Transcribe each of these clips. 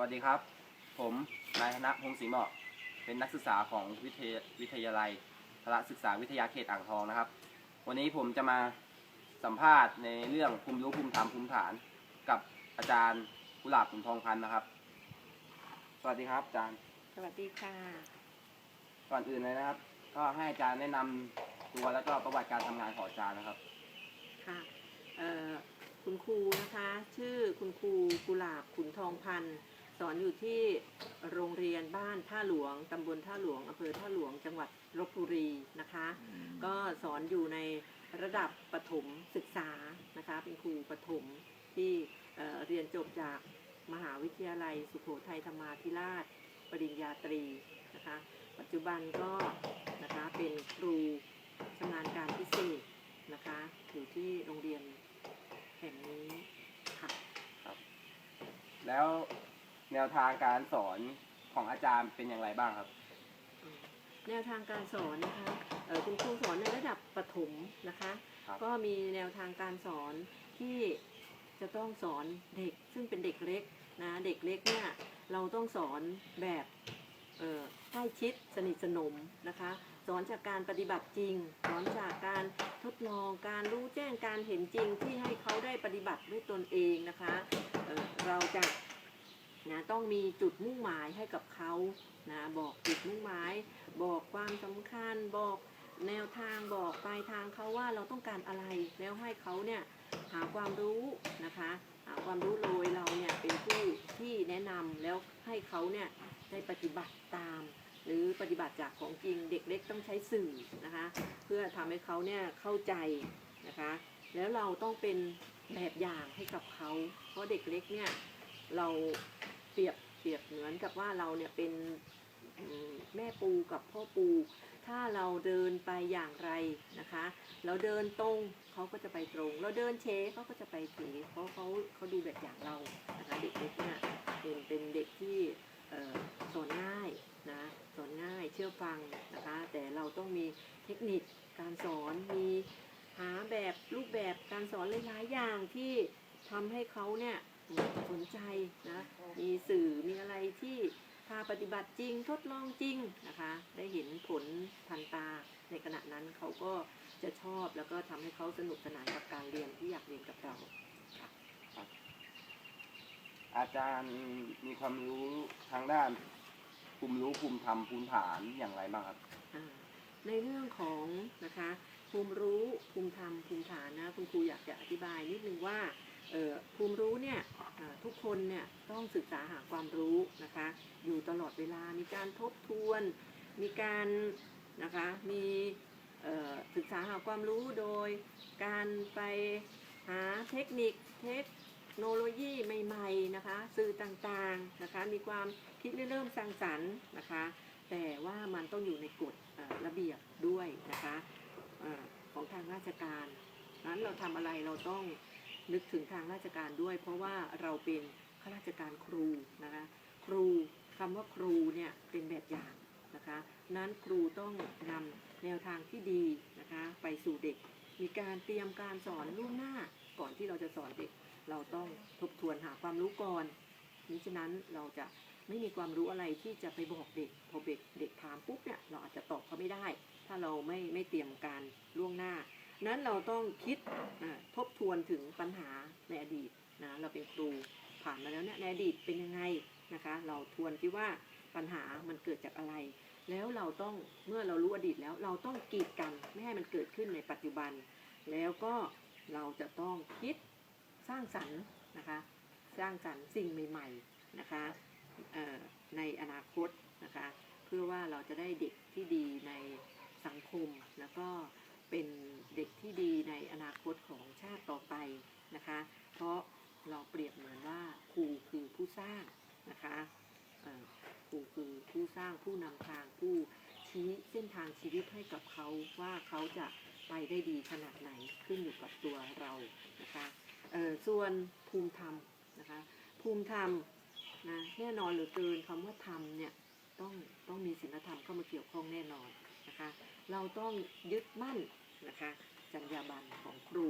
วัสดีครับ ผมนายธนพงศ์ศรีเหมาะ เป็นนักศึกษาของวิทยาวิทยาลัยพละศึกษาวิทยาเขตอ่างทองนะครับ วันนี้ผมจะมาสัมภาษณ์ในเรื่องภูมิรู้ภูมิธรรมภูมิฐาน กับอาจารย์กุหลาบขุนทองพันธ์นะครับ สวัสดีครับอาจารย์ สวัสดีค่ะ ก่อนอื่นเลยนะครับ ก็ให้อาจารย์แนะนำตัวแล้วก็ประวัติการทำงานของอาจารย์นะครับ ค่ะเอ่อคุณครูนะคะ ชื่อคุณครูกุหลาบขุนทองพันธ์ สอนอยู่ที่โรงเรียนบ้านท่าหลวงตำบลท่าหลวงอำเภอท่าหลวงจังหวัดลบบุรีนะคะ ก็สอนอยู่ในระดับประถมศึกษานะคะ เป็นครูประถมที่เอ่อเรียนจบจากมหาวิทยาลัย สุโขทัยธรรมาธิราช ปริญญาตรีนะคะ ปัจจุบันก็นะคะเป็นครูชำนาญการพิเศษนะคะ อยู่ที่โรงเรียนแห่งนี้ค่ะแล้วแนวทางการสอนของอาจารย์เป็นอย่างไรบ้างครับอืมแนวทางการสอนนะคะเอ่อคุณครูสอนในระดับประถมนะคะ ครับ ก็มีแนวทางการสอนที่จะต้องสอนเด็กซึ่งเป็นเด็กเล็กนะเด็กเล็กเนี่ยเราต้องสอนแบบเอ่อใกล้ชิดสนิทสนมนะคะ สอนจากการปฏิบัติจริง สอนจากการทดลองการรู้แจ้งการเห็นจริงที่ให้เขาได้ปฏิบัติด้วยตนเองนะคะเอ่อเราจะ นะต้องมีจุดมุ่งหมายให้กับเขานะบอกจุดมุ่งหมาย บอกความสำคัญ บอกแนวทางบอกปลายทางเขาว่าเราต้องการอะไรแล้วให้เขาเนี่ยหาความรู้นะคะหาความรู้โดยเราเนี่ยเป็นผู้ที่แนะนำแล้วให้เขาเนี่ยได้ปฏิบัติตาม หรือปฏิบัติจากของจริงเด็กเล็กต้องใช้สื่อนะคะ เพื่อทำให้เขาเนี่ยเข้าใจนะคะ แล้วเราต้องเป็นแบบอย่างให้กับเขา เพราะเด็กเล็กเนี่ยเรา รียบเปรียบเหมือนกับว่าเราเนี่ยเป็นแม่ปูกับพ่อปู ถ้าเราเดินไปอย่างไรนะคะ เราเดินตรงเขาก็จะไปตรง เราเดินเชเขาก็จะไปเฉเพราะเขาเขาดูแบบอย่างเรานะคะเด็กเล็กเนี่ยเป็นเป็นเด็กที่สอนง่ายนะสอนง่ายเชื่อฟังนะคะ แต่เราต้องมีเทคนิคการสอนมีหาแบบรูปแบบการสอนหลายๆอย่างที่ทำให้เขาเนี่ย สนใจนะมีสื่อมีอะไรที่พาปฏิบัติจริงทดลองจริงนะคะ ได้เห็นผลทันตาในขณะนั้นเขาก็จะชอบแล้วก็ทำให้เขาสนุกสนานกับการเรียนที่อยากเรียนกับเราอาจารย์มีความรู้ทางด้านภูมิรู้ภูมิธรรมภูมิฐานอย่างไรบ้างครับอ่าในเรื่องของนะคะภูมิรู้ภูมิธรรมภูมิฐานนะคุณครูอยากจะอธิบายนิดนึงว่าเอ่อ ภูมิรู้เนี่ยทุกคนเนี่ยต้องศึกษาหาความรู้นะคะ อยู่ตลอดเวลามีการทบทวน มีการนะคะมีศึกษาหาความรู้โดยการไปหาเทคนิคเทคโนโลยีใหม่ๆนะคะ สื่อต่างๆนะคะ มีความคิดเริ่มสร้างสรรค์นะคะ แต่ว่ามันต้องอยู่ในกฎระเบียบด้วยนะคะออของทางราชการนั้นเราทำอะไรเราต้อง นึกถึงทางราชการด้วย เพราะว่าเราเป็นข้าราชการครูนะคะครูคำว่าครูเนี่ยเป็นแบบอย่างนะคะนั้นครูต้องนำแนวทางที่ดีนะคะไปสู่เด็ก มีการเตรียมการสอนล่วงหน้าก่อนที่เราจะสอนเด็ก เราต้องทบทวนหาความรู้ก่อนมิฉะนั้นเราจะไม่มีความรู้อะไรที่จะไปบอกเด็ก พอเด็กเด็กถามปุ๊บเนี่ยเราอาจจะตอบเขาไม่ได้ ถ้าเราไม่ไม่เตรียมการล่วงหน้า นั้นเราต้องคิดทบทวนถึงปัญหาในอดีตนะเราเป็นครูผ่านมาแล้วเนี่ยในอดีตเป็นยังไงนะคะ เราทวนที่ว่าปัญหามันเกิดจากอะไร แล้วเราต้องเมื่อเรารู้อดีตแล้วเราต้องกีดกันไม่ให้มันเกิดขึ้นในปัจจุบัน แล้วก็เราจะต้องคิดสร้างสรรค์นะคะสร้างสรรค์สิ่งใหม่ ๆนะคะในอนาคตนะคะ เพื่อว่าเราจะได้เด็กที่ดีในสังคมแล้วก็ ที่ดีในอนาคตของชาติต่อไปนะคะ เพราะเราเปรียบเหมือนว่าครูคือผู้สร้างนะคะครูคือผู้สร้างผู้นำทางผู้ชี้เส้นทางชีวิตให้กับเขาว่าเขาจะไปได้ดีขนาดไหนขึ้นอยู่กับตัวเรานะคะส่วนภูมิธรรมนะคะภูมิธรรมนะแน่นอนเหลือเกินคำว่าธรรมเนี่ยต้องต้องมีศีลธรรมเข้ามาเกี่ยวข้องแน่นอนนะคะ เราต้องยึดมั่นนะคะ จรรยาบรรณของครู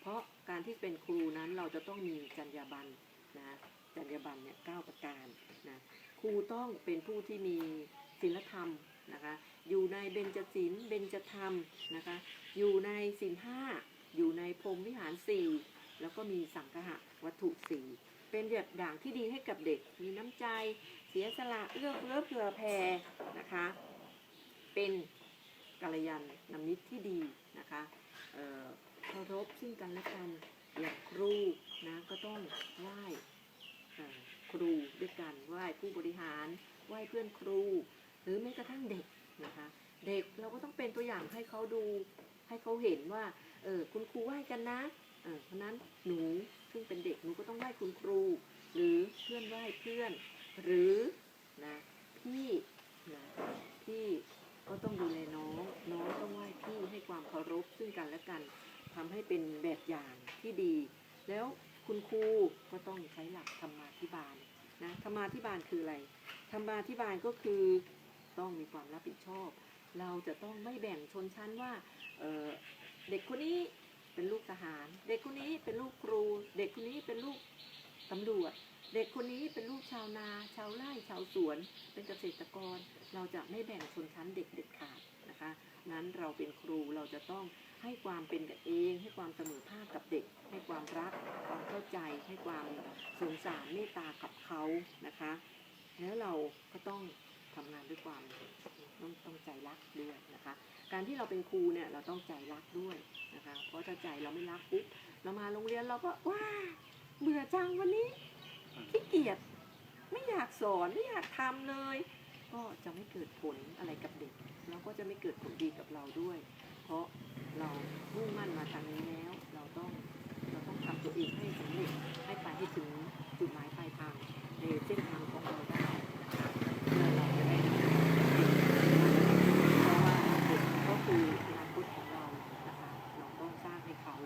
เพราะการที่เป็นครูนั้นเราจะต้องมีจรรยาบรรณนะจรรยาบรรณเนี่ยเก้าประการนะครูต้องเป็นผู้ที่มีศีลธรรมนะคะอยู่ในเบญจศีลเบญจธรรมนะคะอยู่ในศีลห้าอยู่ในพรมวิหารสี่แล้วก็มีสังฆะวัตถุสี่เป็นแบบอย่างที่ดีให้กับเด็ก มีน้ำใจ เสียสละเอื้อเฟื้อเผื่อแผ่นะคะ เป็นกัลยาณมิตรที่ดีนะคะ เคารพซึ่งกันและกันอย่างครูนะก็ต้องไหว้ครูด้วยกันไหว้ผู้บริหารไหว้เพื่อนครู หรือแม้กระทั่งเด็กนะคะเด็กเราก็ต้องเป็นตัวอย่างให้เขาดูให้เขาเห็นว่าเออคุณครูไหว้กันนะเออเพราะนั้นหนูซึ่งเป็นเด็กหนูก็ต้องไหว้คุณครู หรือเพื่อนไหว้เพื่อน หรือนะพี่นะพี่ ก็ต้องดูแลน้อง น้องต้องไหว้พี่ให้ความเคารพซึ่งกันและกันทำให้เป็นแบบอย่างที่ดี แล้วคุณครูก็ต้องใช้หลักธรรมาธิบาลนะธรรมาธิบาลคืออะไรธรรมาธิบาลก็คือต้องมีความรับผิดชอบ เราจะต้องไม่แบ่งชนชั้นว่าเเด็กคนนี้เป็นลูกทหาร เด็กคนนี้เป็นลูกครู เด็กคนนี้เป็นลูกตำรวจ เด็กคนนี้เป็นลูกชาวนา ชาวไร่ชาวสวน เป็นเกษตรกร เราจะไม่แบ่งชนชั้นเด็กเด็ดขาดนะคะ นั้นเราเป็นครูเราจะต้องให้ความเป็นกันเอง ให้ความเสมอภาคกับเด็ก ให้ความรัก ความเข้าใจ ให้ความสงสารเมตตากับเขานะคะ แล้วเราก็ต้องทำงานด้วยความต้องต้องใจรักด้วยนะคะ การที่เราเป็นครูเนี่ยเราต้องใจรักด้วยนะคะ เพราะถ้าใจเราไม่รักปุ๊บเรามาโรงเรียนเราก็ว้าเบื่อจังวันนี้ ขี้เกียจไม่อยากสอนไม่อยากทำเลย ก็จะไม่เกิดผลอะไรกับเด็ก แล้วก็จะไม่เกิดผลดีกับเราด้วย เพราะเรามุ่งมั่นมาทางนี้แล้ว เราต้องเราต้องทำตัวเองให้สำเร็จให้ไปให้ถึงจุดหมายปลายทางในเส้นทางของเราได้นะคะเพื่อเราจะได้นำเด็กเพราะว่าเด็กก็คืออนาคตของเรานะคะเราต้องสร้างให้เขา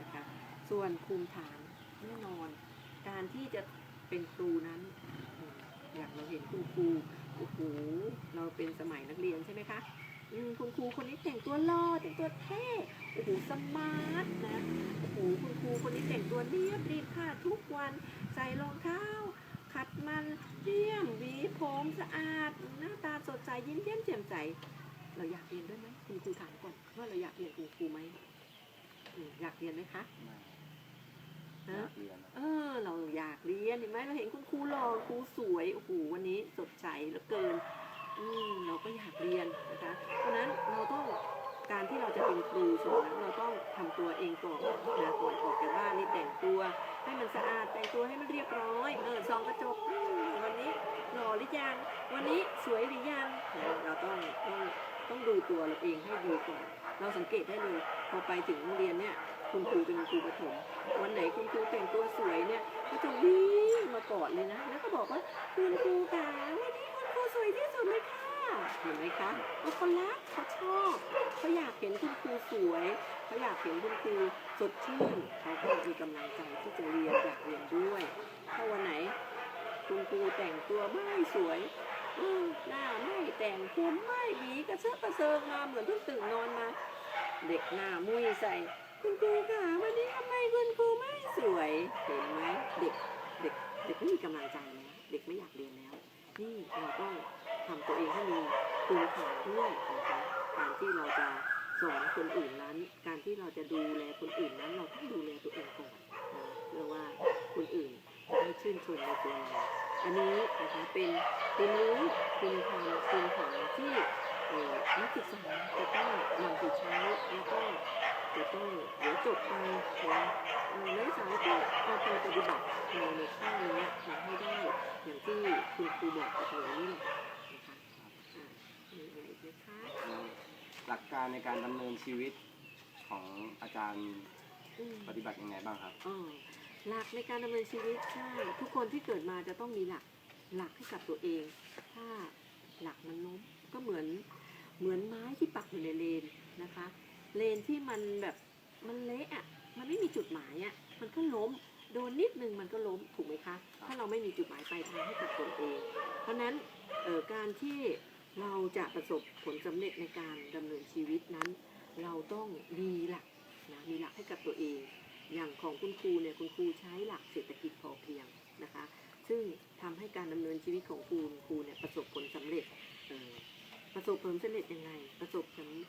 นะคะ ส่วนภูมิฐานแน่นอน การที่จะ เป็นครูนั้น อย่างเราเห็นคุณครูโอ้โหเราเป็นสมัยนักเรียนใช่ไหมคะอืมคุณครูคนนี้แต่งตัวหล่อแต่งตัวเท่โอ้โหสมาร์ทนะโอ้โหคุณครูคนนี้แต่งตัวเรียบรีบผ้าทุกวันใส่รองเท้าขัดมันเรียมหวีผมสะอาด หน้าตาสดใสยิ้มแย้มแจ่มใสเราอยากเรียนด้วยไหมคุณครูถามก่อนว่าเราอยากเรียนคุณครูไหมอยากเรียนไหมคะ นนะเออ เราอยากเรียนเห็นไหมเราเห็นคุณครูหล่อครูสวยโอ้โหวันนี้สดใสเหลือเกิน อืมเราก็อยากเรียนนะคะเพราะฉะนั้นเราต้องการที่เราจะเป็นครูสอนเราต้องทำตัวเองก่อนนะก่อนออกจากบ้านนี่แต่งตัวให้มันสะอาดแต่งตัวให้มันเรียบร้อยเออส่องกระจกอืมวันนี้หล่อหรือยังวันนี้สวยหรือยังเออเราต้องต้องต้องดูตัวเราเองให้ดีก่อน เราสังเกตได้เลยพอไปถึงโรงเรียนเนี่ย คุณครูเป็นครูประถมวันไหนคุณครูแต่งตัวสวยเนี่ยก็จะวิ่งมากอดเลยนะ แล้วก็บอกว่าคุณครูคะวันนี้คุณครูสวยที่สุดเลยค่ะเห็นไหมคะว่าเขารักเขาชอบเขาอยากเห็นคุณครูสวยเขาอยากเห็นคุณครูสดชื่นเขาก็มีกำลังใจที่จะเรียนอยากเรียนด้วยถ้าวันไหนคุณครูแต่งตัวไม่สวยหน้าไม่แต่งผมไม่หวีกระเซาะกระเซิงมาเหมือนเพิ่งตื่นนอนมา เด็กหน้ามุ้ยใส่ คุณครูค่ะวันนี้ทำไมคุณครูไม่สวย เห็นไหมเด็กเด็กเด็กไม่มีกำลังใจแล้วเด็กไม่อยากเรียนแล้ว นี่เราต้องทำตัวเองให้มีภูมิฐานด้วยนะคะการที่เราจะสอนคนอื่นนั้น การที่เราจะดูแลคนอื่นนั้น เราต้องดูแลตัวเองก่อนนะเพื่อว่าคนอื่นจะได้ชื่นชมในตัวเราอันนี้นะคะเป็นเป็นรู้คุณธรรมคุณฐานที่นักศึกษาจะต้องนำไปใช้แล้วก็ จะต้องเดี๋ยวจบไปนะเอ่อนักศึกษาก็เอาไปปฏิบัติในในข้างนี้นะให้ได้อย่างที่คุณครูบอกกับเรานี่แหละนะคะอ่ามีอะไรอีกไหมคะหลักการในการดำเนินชีวิตของอาจารย์ปฏิบัติยังไงบ้างครับหลักในการดำเนินชีวิตใช่ทุกคนที่เกิดมาจะต้องมีหลักหลักให้กับตัวเอง ถ้าหลักมันล้มก็เหมือนไม้ที่ปักอยู่ในเลนนะคะ เลนที่มันแบบมันเละอะ มันไม่มีจุดหมายอะ มันก็ล้ม โดนนิดนึงมันก็ล้มถูกไหมคะ ถ้าเราไม่มีจุดหมายปลายทางให้กับตนเอง เพราะฉะนั้นเอ่อการที่เราจะประสบผลสำเร็จในการดำเนินชีวิตนั้น เราต้องมีหลักนะมีหลักให้กับตัวเอง อย่างของคุณครูเนี่ยคุณครูใช้หลักเศรษฐกิจพอเพียงนะคะ ซึ่งทำให้การดำเนินชีวิตของครูครูเนี่ยประสบผลสำเร็จเอ่อ ประสบผลสำเร็จยังไง ประสบ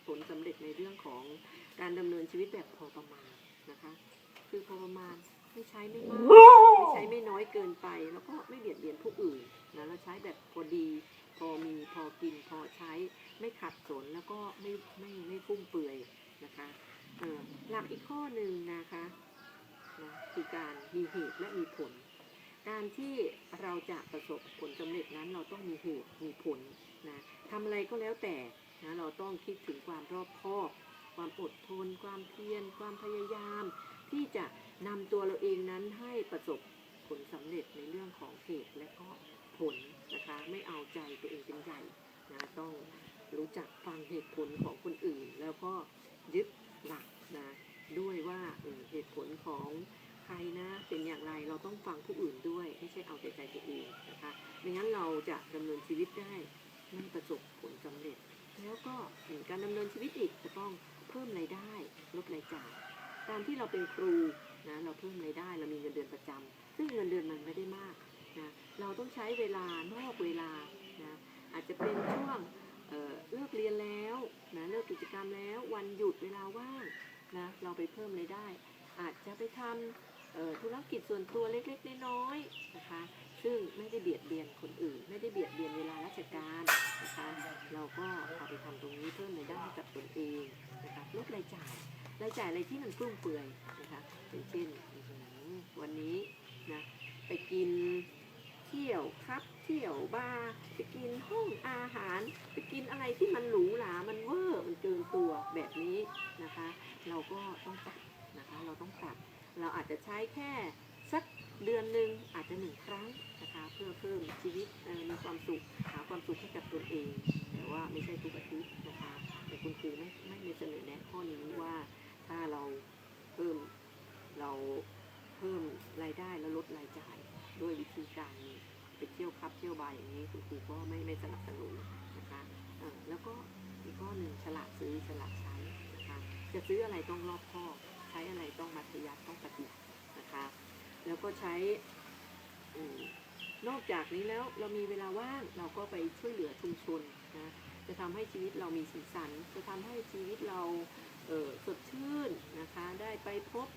ผลสำเร็จในเรื่องของการดำเนินชีวิตแบบพอประมาณนะคะ คือพอประมาณไม่ใช้ไม่มากไม่ใช้ไม่น้อยเกินไป แล้วก็ไม่เบียดเบียนผู้อื่นนะเราใช้แบบพอดี พอมีพอกินพอใช้ไม่ขัดสนแล้วก็ไม่ไม่ไม่ฟุ่มเฟือยนะคะหลักอีกข้อหนึ่งนะคะนะคือการมีเหตุและมีผล การที่เราจะประสบผลสำเร็จนั้นเราต้องมีเหตุมีผล นะทำอะไรก็แล้วแต่นะเราต้องคิดถึงความรอบคอบ ความอดทน ความเพียร ความพยายาม ที่จะนำตัวเราเองนั้นให้ประสบผลสำเร็จในเรื่องของเหตุและก็ผลนะคะ ไม่เอาใจตัวเองเป็นใหญ่นะต้องรู้จักฟังเหตุผลของคนอื่น แล้วก็ยึดหลักนะด้วยว่าเหตุผลของใครนะเป็นอย่างไรเราต้องฟังผู้อื่นด้วย ไม่ใช่เอาแต่ใจตัวเองนะคะไม่งั้นเราจะดำเนินชีวิตได้ ไม่ประสบผลสำเร็จ แล้วก็เห็นการดำเนินชีวิตอีกจะต้องเพิ่มรายได้ลดรายจ่ายการที่เราเป็นครูนะเราเพิ่มรายได้เรามีเงินเดือนประจำซึ่งเงินเดือนมันไม่ได้มากนะเราต้องใช้เวลานอกเวลานะอาจจะเป็นช่วงเเลิกเรียนแล้วนะเลิกกิจกรรมแล้ววันหยุดเวลาว่างนะเราไปเพิ่มรายได้ อาจจะไปทำธุรกิจส่วนตัวเล็กๆน้อยๆนะคะ ซึ่งไม่ได้เบียดเบียนคนอื่น ไม่ได้เบียดเบียนเวลาราชการนะคะ เราก็เอาไปทำตรงนี้เพิ่มรายได้ให้กับตนเองนะคะลดรายจ่ายรายจ่ายอะไรที่มันฟุ่มเฟือยนะคะอย่างเช่นวันนี้นะไปกินเที่ยวครับเที่ยวบาร์ไปกินห้องอาหาร ไปกินอะไรที่มันหรูหรา มันเวอร์ มันเกินตัวแบบนี้นะคะ เราก็ต้องตัดนะคะ เราต้องตัด เราอาจจะใช้แค่สัก เดือนหนึ่งอาจจะหนึ่งครั้งนะคะเพื่อเพิ่มชีวิตมีความสุขหาความสุขให้กับตนเองแต่ว่าไม่ใช่ทุกอาทิตย์นะคะแต่คุณครูไม่ไม่มีเสนอแนะข้อนี้ว่าถ้าเราเพิ่มเราเพิ่มรายได้แล้วลดรายจ่ายด้วยวิธีการไปเที่ยวครับเที่ยวบาร์อย่างนี้คุณครูก็ไม่ไม่สนับสนุนนะคะแล้วก็อีกข้อหนึ่งฉลาดซื้อฉลาดใช้นะคะจะซื้ออะไรต้องรอบคอบใช้อะไรต้องมัธยัติต้องปฏิบัตินะคะ แล้วก็ใช้นอกจากนี้แล้วเรามีเวลาว่างเราก็ไปช่วยเหลือชุมชนนะจะทำให้ชีวิตเรามีสีสัน จะทำให้ชีวิตเราเสดชื่นนะคะ ได้ไปพบ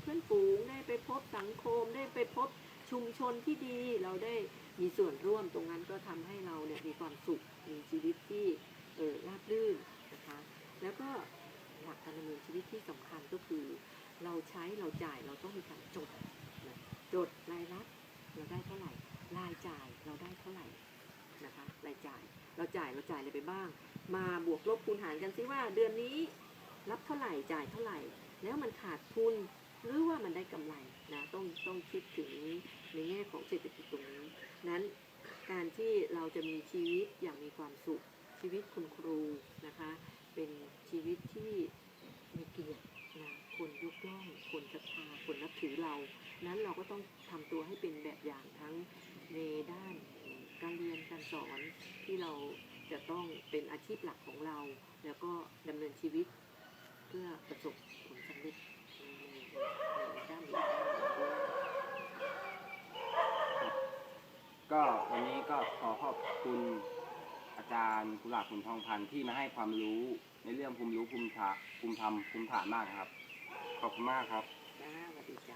เพื่อนฝูงได้ไปพบสังคม ได้ไปพบชุมชนที่ดี เราได้มีส่วนร่วมตรงนั้นก็ทำให้เราเนี่ยมีความสุขมีชีวิตที่เออราบรื่นนะคะ แล้วก็หลักการดำเนินชีวิตที่สำคัญก็คือ เราใช้เราจ่ายเราต้องมีการจด จดรายรับเราได้เท่าไหร่ รายจ่ายเราได้เท่าไหร่นะคะรายจ่ายเราจ่ายเราจ่ายอะไรไปบ้าง มาบวกลบคูณหารกันซิว่าเดือนนี้รับเท่าไหร่จ่ายเท่าไหร่ แล้วมันขาดทุนหรือว่ามันได้กำไรนะต้องต้องคิดถึงในแง่ของเศรษฐกิจตรงนี้นั้นการที่เราจะมีชีวิตอย่างมีความสุขชีวิตคุณครูนะคะ เป็นชีวิตที่มีเกียรติ คนยกย่องคนศรัทธาคนนับถือเรา นั้นเราก็ต้องทำตัวให้เป็นแบบอย่างทั้งในด้านการเรียนการสอนที่เราจะต้องเป็นอาชีพหลักของเรา แล้วก็ดำเนินชีวิตเพื่อประสบผลสำเร็จในด้านนี้ก็วันนี้ก็ขอขอบคุณอาจารย์กุหลาบคุณทองพันธ์ที่มาให้ความรู้ในเรื่องภูมิรู้ภูมิฐานภูมิธรรมภูมิฐานมากครับ ขอบคุณมากครับ